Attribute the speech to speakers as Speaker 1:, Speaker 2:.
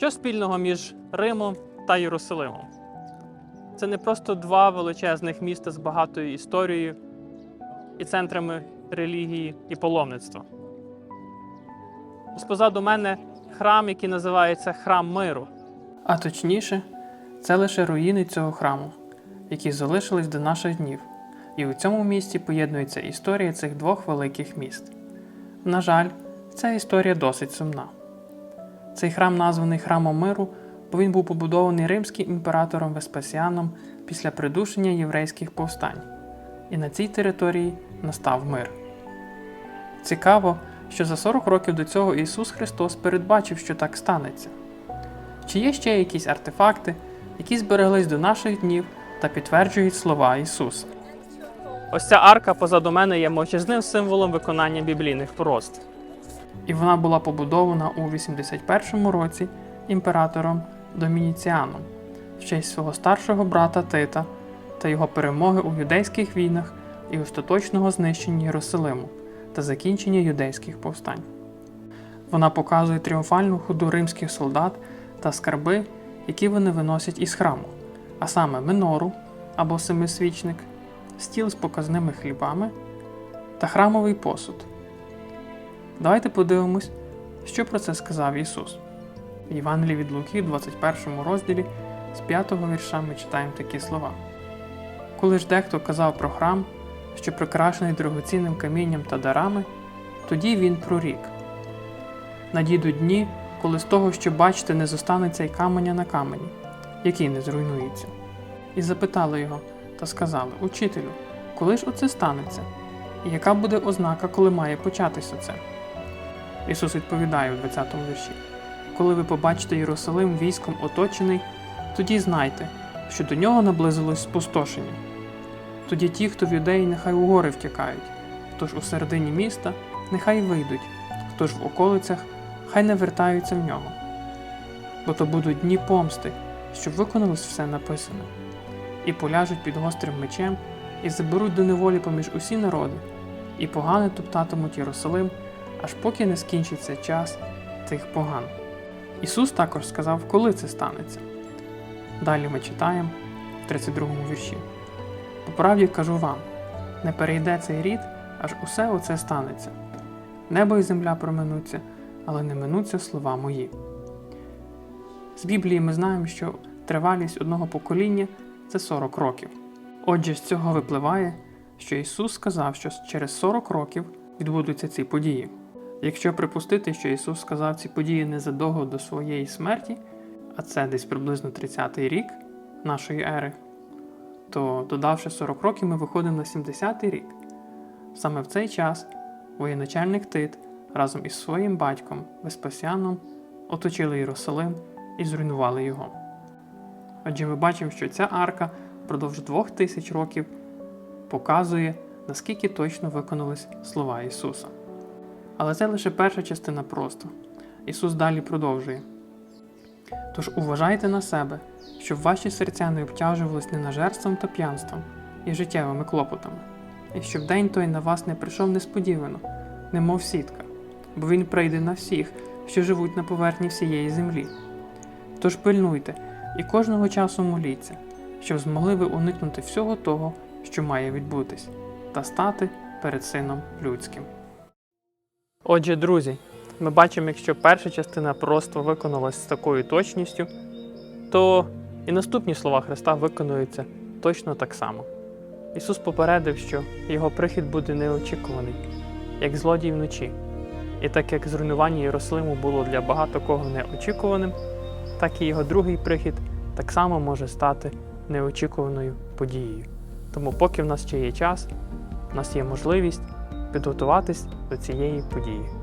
Speaker 1: Що спільного між Римом та Єрусалимом? Це не просто два величезних міста з багатою історією і центрами релігії і паломництва. Ось позаду мене храм, який називається Храм Миру. А точніше, це лише руїни цього храму, які залишились до наших днів. І у цьому місті поєднується історія цих двох великих міст. На жаль, ця історія досить сумна. Цей храм, названий Храмом Миру, бо він був побудований римським імператором Веспасіаном після придушення єврейських повстань. І на цій території настав мир. Цікаво, що за 40 років до цього Ісус Христос передбачив, що так станеться. Чи є ще якісь артефакти, які збереглись до наших днів та підтверджують слова Ісуса? Ось ця арка позаду мене є мовчазним символом виконання біблійних пророцтв. І вона була побудована у 81 році імператором Домініціаном в честь свого старшого брата Тита та його перемоги у юдейських війнах і остаточного знищення Єрусалиму та закінчення юдейських повстань. Вона показує тріумфальну ходу римських солдат та скарби, які вони виносять із храму, а саме минору або семисвічник, стіл з показними хлібами та храмовий посуд. Давайте подивимось, що про це сказав Ісус. В Євангелії від Луки, в 21 розділі, з 5 вірша ми читаємо такі слова. Коли ж дехто казав про храм, що прикрашений дорогоцінним камінням та дарами, тоді він прорік. Надійдуть дні, коли з того, що бачите, не зостанеться й каменя на камені, який не зруйнується. І запитали його та сказали: Учителю, коли ж оце станеться? І яка буде ознака, коли має початися це? Ісус відповідає у 20 вірші: Коли ви побачите Єрусалим військом оточений, тоді знайте, що до нього наблизилось спустошення. Тоді ті, хто в юдеї, нехай у гори втікають, хто ж у середині міста, нехай вийдуть, хто ж в околицях, хай не вертаються в нього. Бо то будуть дні помсти, щоб виконалось все написане, і поляжуть під гострим мечем, і заберуть до неволі поміж усі народи, і погани топтатимуть Єрусалим, аж поки не скінчиться час тих поган. Ісус також сказав, коли це станеться. Далі ми читаємо в 32 вірші. По правді кажу вам, не перейде цей рід, аж усе оце станеться. Небо і земля проминуться, але не минуться слова мої. З Біблії ми знаємо, що тривалість одного покоління це 40 років. Отже, з цього випливає, що Ісус сказав, що через 40 років відбудуться ці події. Якщо припустити, що Ісус сказав ці події незадовго до своєї смерті, а це десь приблизно 30-й рік нашої ери, то додавши 40 років, ми виходимо на 70-й рік. Саме в цей час воєначальник Тит разом із своїм батьком Веспасіаном оточили Єрусалим і зруйнували його. Отже, ми бачимо, що ця арка впродовж двох тисяч років показує, наскільки точно виконались слова Ісуса. Але це лише перша частина просто. Ісус далі продовжує. Тож уважайте на себе, щоб ваші серця не обтяжувались ненажерством та п'янством і життєвими клопотами, і щоб день той на вас не прийшов несподівано, немов сітка, бо він прийде на всіх, що живуть на поверхні всієї землі. Тож пильнуйте і кожного часу моліться, щоб змогли ви уникнути всього того, що має відбутись, та стати перед Сином Людським. Отже, друзі, ми бачимо, якщо перша частина просто виконалась з такою точністю, то і наступні слова Христа виконуються точно так само. Ісус попередив, що Його прихід буде неочікуваний, як злодій вночі. І так як зруйнування Єрусалиму було для багато кого неочікуваним, так і його другий прихід так само може стати неочікуваною подією. Тому, поки в нас ще є час, в нас є можливість підготуватись до цієї події.